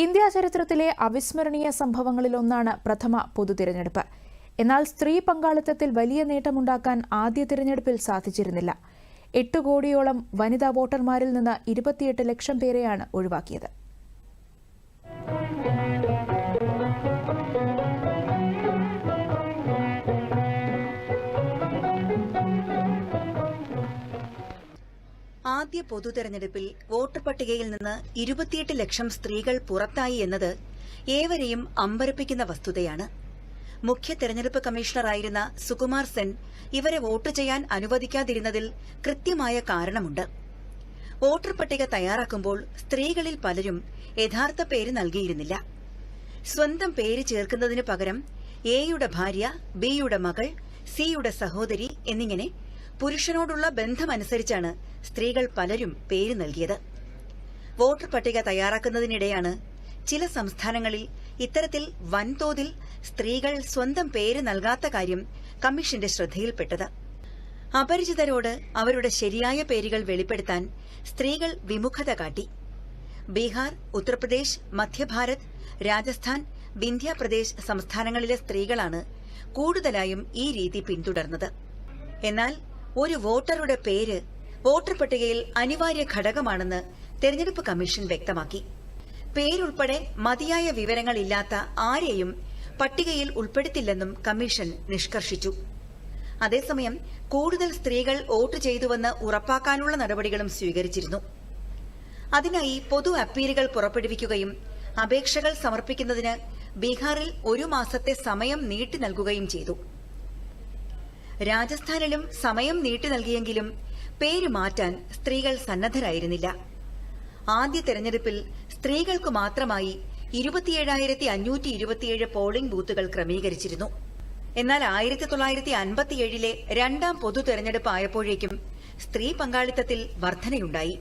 India ചരിത്രത്തിലെ അവിസ്മരണീയ സംഭവങ്ങളിലൊന്നാണ് പ്രഥമ പൊതു തിരഞ്ഞെടുപ്പ് എന്നാൽ സ്ത്രീ പങ്കാളിത്തത്തിൽ വലിയ നേട്ടമുണ്ടാക്കാൻ ആദ്യ തിരഞ്ഞെടുപ്പിൽ സാധിച്ചിരുന്നില്ല. എട്ട് കോടിയോളം വനിതാ വോട്ടർമാരിൽ നിന്ന് ഇരുപത്തിയെട്ട് ലക്ഷം പേരെയാണ് ഒഴിവാക്കിയത്. ആദ്യ പൊതു തെരഞ്ഞെടുപ്പിൽ വോട്ടർ പട്ടികയിൽ നിന്ന് ഇരുപത്തിയെട്ട് ലക്ഷം സ്ത്രീകൾ പുറത്തായി എന്നത് ഏവരെയും അമ്പരപ്പിക്കുന്ന വസ്തുതയാണ്. മുഖ്യ തെരഞ്ഞെടുപ്പ് കമ്മീഷണറായിരുന്ന സുകുമാർ സെൻ ഇവരെ വോട്ട് ചെയ്യാൻ അനുവദിക്കാതിരുന്നതിൽ കൃത്യമായ കാരണമുണ്ട്. വോട്ടർ പട്ടിക തയ്യാറാക്കുമ്പോൾ സ്ത്രീകളിൽ പലരും യഥാർത്ഥ പേര് നൽകിയിരുന്നില്ല. സ്വന്തം പേര് ചേർക്കുന്നതിന് പകരം എയുടെ ഭാര്യ ബിയുടെ മകൾ സിയുടെ സഹോദരി എന്നിങ്ങനെ പുരുഷനോടുള്ള ബന്ധമനുസരിച്ചാണ് സ്ത്രീകൾ പലരും പേര് നൽകിയത്. വോട്ടർ പട്ടിക തയ്യാറാക്കുന്നതിനിടെയാണ് ചില സംസ്ഥാനങ്ങളിൽ ഇത്തരത്തിൽ വൻതോതിൽ സ്ത്രീകൾ സ്വന്തം പേര് നൽകാത്ത കാര്യം കമ്മീഷന്റെ ശ്രദ്ധയിൽപ്പെട്ടത്. അപരിചിതരോട് അവരുടെ ശരിയായ പേരുകൾ വെളിപ്പെടുത്താൻ സ്ത്രീകൾ വിമുഖത കാട്ടി. ബീഹാർ ഉത്തർപ്രദേശ് മധ്യഭാരത് രാജസ്ഥാൻ വിന്ധ്യാപ്രദേശ് സംസ്ഥാനങ്ങളിലെ സ്ത്രീകളാണ് കൂടുതലായും ഈ രീതി പിന്തുടർന്നത്. എന്നാൽ ഒരു വോട്ടറുടെ പേര് വോട്ടർ പട്ടികയിൽ അനിവാര്യ ഘടകമാണെന്ന് തെരഞ്ഞെടുപ്പ് കമ്മീഷൻ വ്യക്തമാക്കി. പേരുൾപ്പെടെ മതിയായ വിവരങ്ങളില്ലാത്ത ആരെയും പട്ടികയിൽ ഉൾപ്പെടുത്തില്ലെന്നും കമ്മീഷൻ നിഷ്കർഷിച്ചു. അതേസമയം കൂടുതൽ സ്ത്രീകൾ വോട്ട് ചെയ്തുവെന്ന് ഉറപ്പാക്കാനുള്ള നടപടികളും സ്വീകരിച്ചിരുന്നു. അതിനായി പൊതു അപ്പീലുകൾ പുറപ്പെടുവിക്കുകയും അപേക്ഷകൾ സമർപ്പിക്കുന്നതിന് ബീഹാറിൽ ഒരു മാസത്തെ സമയം നീട്ടി നൽകുകയും ചെയ്തു. രാജസ്ഥാനിലും സമയം നീട്ടി നൽകിയെങ്കിലും പേര് മാറ്റാൻ സ്ത്രീകൾ സന്നദ്ധരായിരുന്നില്ല. ആദ്യ തെരഞ്ഞെടുപ്പിൽ സ്ത്രീകൾക്ക് മാത്രമായി ഇരുപത്തിയേഴായിരത്തി അഞ്ഞൂറ്റി ഇരുപത്തിയേഴ് പോളിംഗ് ബൂത്തുകൾ ക്രമീകരിച്ചിരുന്നു. എന്നാൽ ആയിരത്തി തൊള്ളായിരത്തി അൻപത്തിയേഴിലെ രണ്ടാം പൊതു തെരഞ്ഞെടുപ്പ് ആയപ്പോഴേക്കും സ്ത്രീ പങ്കാളിത്തത്തിൽ വർധനയുണ്ടായി.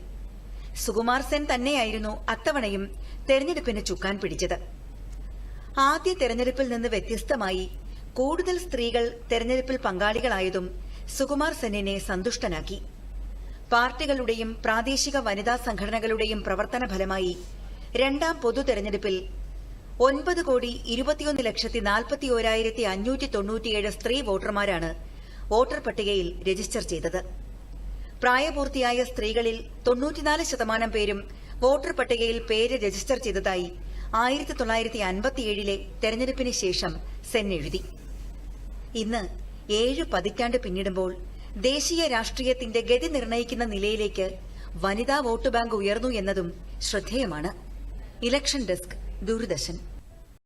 സുകുമാർ സെൻ തന്നെയായിരുന്നു അത്തവണയും തെരഞ്ഞെടുപ്പിന് ചുക്കാൻ പിടിച്ചത്. ആദ്യ തെരഞ്ഞെടുപ്പിൽ നിന്ന് വ്യത്യസ്തമായി കൂടുതൽ സ്ത്രീകൾ തെരഞ്ഞെടുപ്പിൽ പങ്കാളികളായതും സുകുമാർ സെന്നിനെ സന്തുഷ്ടനാക്കി. പാർട്ടികളുടെയും പ്രാദേശിക വനിതാ സംഘടനകളുടെയും പ്രവർത്തന ഫലമായി രണ്ടാം പൊതു തെരഞ്ഞെടുപ്പിൽ ഒൻപത് കോടി ഇരുപത്തിയൊന്ന് ലക്ഷത്തി നാൽപ്പത്തി ഓരായിരത്തി അഞ്ഞൂറ്റി തൊണ്ണൂറ്റിയേഴ് സ്ത്രീ വോട്ടർമാരാണ് വോട്ടർ പട്ടികയിൽ രജിസ്റ്റർ ചെയ്തത്. പ്രായപൂർത്തിയായ സ്ത്രീകളിൽ തൊണ്ണൂറ്റിനാല് ശതമാനം പേരും വോട്ടർ പട്ടികയിൽ പേര് രജിസ്റ്റർ ചെയ്തതായി ആയിരത്തി തൊള്ളായിരത്തി അൻപത്തിയേഴിലെ തെരഞ്ഞെടുപ്പിന് ശേഷം സെൻ എഴുതി. ഇന്ന് ഏഴ് പതിറ്റാണ്ട് പിന്നിടുമ്പോൾ ദേശീയ രാഷ്ട്രീയത്തിന്റെ ഗതി നിർണയിക്കുന്ന നിലയിലേക്ക് വനിതാ വോട്ട് ബാങ്ക് ഉയർന്നു എന്നതും ശ്രദ്ധേയമാണ്. Election desk Doordarshan.